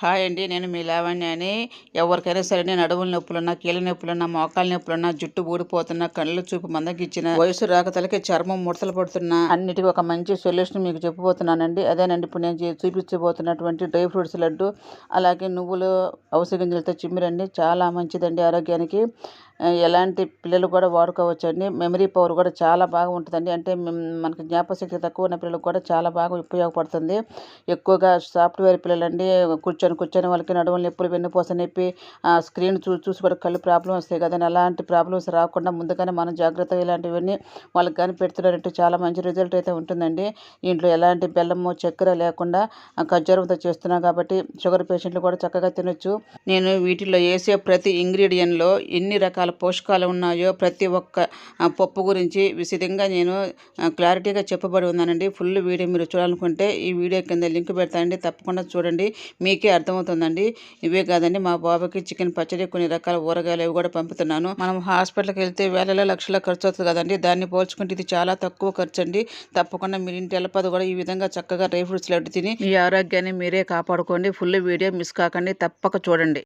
Hi అండి నేను మీ లావణ్య అని. ఎవరికైనా సరే నేను అడవుల నొప్పులున్నా కీళ్ళ నొప్పులున్నా మోకాల నొప్పులున్నా జుట్టు ఊడిపోతున్నా కళ్ళు చూపు మందగిచ్చిన వయసు రాకతలకి చర్మం ముడతలు పడుతున్నా అన్నిటికీ ఒక మంచి సొల్యూషన్ మీకు చెప్పబోతున్నానండి. అదేనండి ఇప్పుడు నేను చూపించబోతున్నటువంటి డ్రై ఫ్రూట్స్ లడ్డు అలాగే నువ్వులు అవసర గింజలతో చిమ్మిరండి. చాలా మంచిదండి ఆరోగ్యానికి. ఎలాంటి పిల్లలు కూడా వాడుకోవచ్చండి. మెమరీ పవర్ కూడా చాలా బాగా ఉంటుందండి. అంటే మనకి జ్ఞాపశక్తి తక్కువ ఉన్న పిల్లలకు కూడా చాలా బాగా ఉపయోగపడుతుంది. ఎక్కువగా సాఫ్ట్వేర్ పిల్లలండి కూర్చొని కూర్చొని వాళ్ళకి నడుములు నొప్పులు వెన్నుపూస నొప్పి ఆ స్క్రీన్ చూ చూసి కూడా కళ్ళు ప్రాబ్లం వస్తాయి కదండి. అలాంటి ప్రాబ్లమ్స్ రాకుండా ముందుగానే మనం జాగ్రత్తగా ఇలాంటివన్నీ వాళ్ళకి కానీ పెడుతున్నారంటే చాలా మంచి రిజల్ట్ అయితే ఉంటుందండి. ఇంట్లో ఎలాంటి బెల్లము చక్కెర లేకుండా ఖర్జూరంతో చేస్తున్నాం కాబట్టి షుగర్ పేషెంట్లు కూడా చక్కగా తినొచ్చు. నేను వీటిలో వేసే ప్రతి ఇంగ్రీడియంట్లో ఎన్ని రకాల పోషకాలు ఉన్నాయో ప్రతి ఒక్క పప్పు గురించి విశదంగా నేను క్లారిటీగా చెప్పబడి ఉన్నానండి. ఫుల్ వీడియో మీరు చూడాలనుకుంటే ఈ వీడియో కింద లింక్ పెడతానండి. తప్పకుండా చూడండి. మీకే అర్థమవుతుందండి. ఇవే కాదండి మా బాబుకి చికెన్ పచ్చడి కొన్ని రకాల ఊరగాయలు అవి కూడా పంపుతున్నాను. మనం హాస్పిటల్కి వెళ్తే వేలలో లక్షల ఖర్చు అవుతుంది కదండి. దాన్ని పోల్చుకుంటే ఇది చాలా తక్కువ ఖర్చు అండి తప్పకుండా మీరు ఇంటి వెళ్ళపది కూడా ఈ విధంగా చక్కగా డ్రై ఫ్రూట్స్ లడ్డు తిని మీ ఆరోగ్యాన్ని మీరే కాపాడుకోండి. ఫుల్ వీడియో మిస్ కాకండి. తప్పక చూడండి.